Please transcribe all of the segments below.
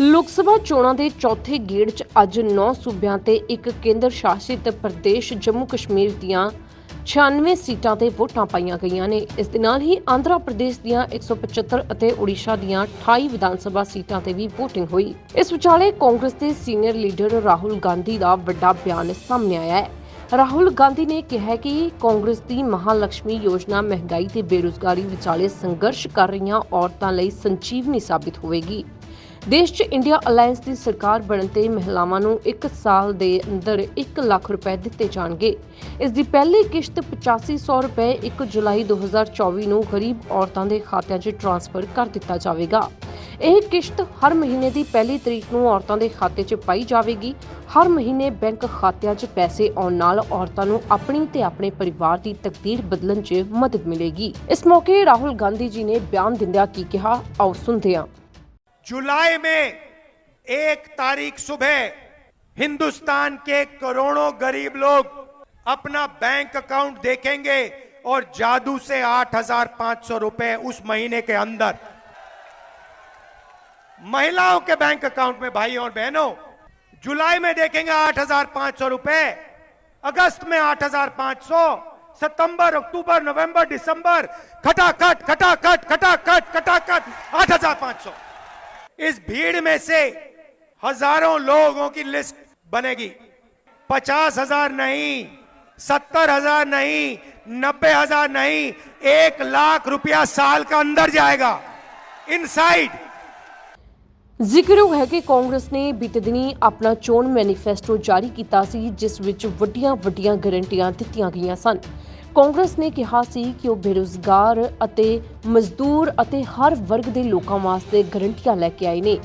ਲੋਕ ਸਭਾ ਚੋਣਾਂ ਦੇ ਚੌਥੇ ਗੇੜ 'ਚ ਅੱਜ 9 ਸੂਬਿਆਂ ਤੇ ਇੱਕ ਕੇਂਦਰ ਸ਼ਾਸਿਤ ਪ੍ਰਦੇਸ਼ ਜੰਮੂ ਕਸ਼ਮੀਰ ਦੀਆਂ 96 ਸੀਟਾਂ ਤੇ ਵੋਟਾਂ ਪਾਈਆਂ ਗਈਆਂ ਨੇ। ਇਸ ਦੇ ਨਾਲ ਹੀ ਆਂਧਰਾ ਪ੍ਰਦੇਸ਼ ਦੀਆਂ 175 ਅਤੇ ਓਡੀਸ਼ਾ ਦੀਆਂ 28 ਵਿਧਾਨ ਸਭਾ ਸੀਟਾਂ ਤੇ ਵੀ VOTING ਹੋਈ। ਇਸ ਵਿਚਾਲੇ ਕਾਂਗਰਸ ਦੇ ਸੀਨੀਅਰ ਲੀਡਰ ਰਾਹੁਲ ਗਾਂਧੀ ਦਾ ਵੱਡਾ ਬਿਆਨ ਸਾਹਮਣੇ ਆਇਆ ਹੈ। ਰਾਹੁਲ ਗਾਂਧੀ ਨੇ ਕਿਹਾ ਕਿ ਕਾਂਗਰਸ ਦੀ ਮਹਾਲక్ష్ਮੀ ਯੋਜਨਾ ਮਹਿੰਗਾਈ ਤੇ ਬੇਰੁਜ਼ਗਾਰੀ ਵਿਚਾਲੇ ਸੰਘਰਸ਼ ਕਰ ਰਹੀਆਂ ਔਰਤਾਂ ਲਈ ਸੰਜੀਵਨੀ ਸਾਬਿਤ ਹੋਵੇਗੀ। ਦੇਸ਼ 'ਚ ਇੰਡੀਆ ਅਲਾਈਅੰਸ ਦੀ ਸਰਕਾਰ ਬਣਨ ਤੇ ਮਹਿਲਾਵਾਂ ਨੂੰ 1 ਸਾਲ ਦੇ ਅੰਦਰ 1 ਲੱਖ ਰੁਪਏ ਦਿੱਤੇ ਜਾਣਗੇ। ਇਸ ਦੀ ਪਹਿਲੀ ਕਿਸ਼ਤ 8500 ਰੁਪਏ 1 ਜੁਲਾਈ 2024 ਨੂੰ ਗਰੀਬ ਔਰਤਾਂ ਦੇ ਖਾਤਿਆਂ 'ਚ ਟ੍ਰਾਂਸਫਰ ਕਰ ਦਿੱਤਾ ਜਾਵੇਗਾ। ਇਹ ਕਿਸ਼ਤ ਹਰ ਮਹੀਨੇ ਦੀ ਪਹਿਲੀ ਤਰੀਕ ਨੂੰ ਔਰਤਾਂ ਦੇ ਖਾਤੇ 'ਚ ਪਾਈ ਜਾਵੇਗੀ। ਹਰ ਮਹੀਨੇ ਬੈਂਕ ਖਾਤਿਆਂ 'ਚ ਪੈਸੇ ਆਉਣ ਨਾਲ ਔਰਤਾਂ ਨੂੰ ਆਪਣੀ ਤੇ ਆਪਣੇ ਪਰਿਵਾਰ ਦੀ ਤਕਦੀਰ ਬਦਲਣ 'ਚ ਮਦਦ ਮਿਲੇਗੀ। ਇਸ ਮੌਕੇ ਰਾਹੁਲ ਗਾਂਧੀ ਜੀ ਨੇ ਬਿਆਨ ਦਿੰਦਿਆਂ ਕੀ ਕਿਹਾ, ਆਓ ਸੁਣਦੇ ਹਾਂ। जुलाई में एक तारीख सुबह हिंदुस्तान के करोड़ों गरीब लोग अपना बैंक अकाउंट देखेंगे और जादू से 8,500 रुपए उस महीने के अंदर। महिलाओं के बैंक अकाउंट में भाई और बहनों जुलाई में देखेंगे 8,500 रुपए अगस्त में 8,500 सितंबर अक्टूबर नवंबर दिसंबर खटाखट खटाखट खटाखट खटाखट 8,500 इस भीड़ में से हजारों लोगों की लिस्ट बनेगी पचास हजार नहीं सत्तर हजार नहीं नब्बे हजार नहीं एक लाख रुपया साल का अंदर जाएगा इनसाइड ਜ਼ਿਕਰਯੋਗ ਹੈ ਕਿ ਕਾਂਗਰਸ ਨੇ ਬੀਤੇ ਦਿਨੀ ਆਪਣਾ ਚੋਣ ਮੈਨੀਫੈਸਟੋ ਜਾਰੀ ਕੀਤਾ ਸੀ ਜਿਸ ਵਿੱਚ ਵੱਡੀਆਂ-ਵੱਡੀਆਂ ਗਾਰੰਟੀਆਂ ਦਿੱਤੀਆਂ ਗਈਆਂ ਸਨ ਕਾਂਗਰਸ ਨੇ ਕਿਹਾ ਸੀ ਕਿ ਉਹ ਬੇਰੁਜ਼ਗਾਰ ਅਤੇ ਮਜ਼ਦੂਰ ਅਤੇ ਹਰ ਵਰਗ ਦੇ ਲੋਕਾਂ ਵਾਸਤੇ ਗਾਰੰਟੀਆਂ ਲੈ ਕੇ ਆਏ ਨੇ।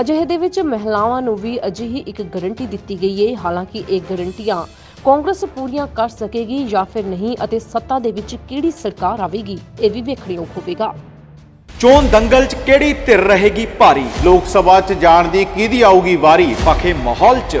ਅਜਿਹੇ ਦੇ ਵਿੱਚ ਮਹਿਲਾਵਾਂ ਨੂੰ ਵੀ ਅਜਿਹੀ ਇੱਕ ਗਾਰੰਟੀ ਦਿੱਤੀ ਗਈ ਹੈ ਹਾਲਾਂਕਿ ਇਹ ਗਾਰੰਟੀਆਂ ਕਾਂਗਰਸ ਪੂਰੀਆਂ ਕਰ ਸਕੇਗੀ ਜਾਂ ਫਿਰ ਨਹੀਂ ਅਤੇ ਸੱਤਾ ਦੇ ਵਿੱਚ ਕਿਹੜੀ ਸਰਕਾਰ ਆਵੇਗੀ, ਇਹ ਵੀ ਵੇਖਣਯੋਗ ਹੋਵੇਗਾ। ਚੋਣ ਦੰਗਲ 'ਚ ਕਿਹੜੀ ਧਿਰ ਰਹੇਗੀ ਭਾਰੀ? ਲੋਕ ਸਭਾ 'ਚ ਜਾਣ ਦੀ ਕਿਹਦੀ ਆਊਗੀ ਵਾਰੀ? ਪਖੇ ਮਾਹੌਲ 'ਚ।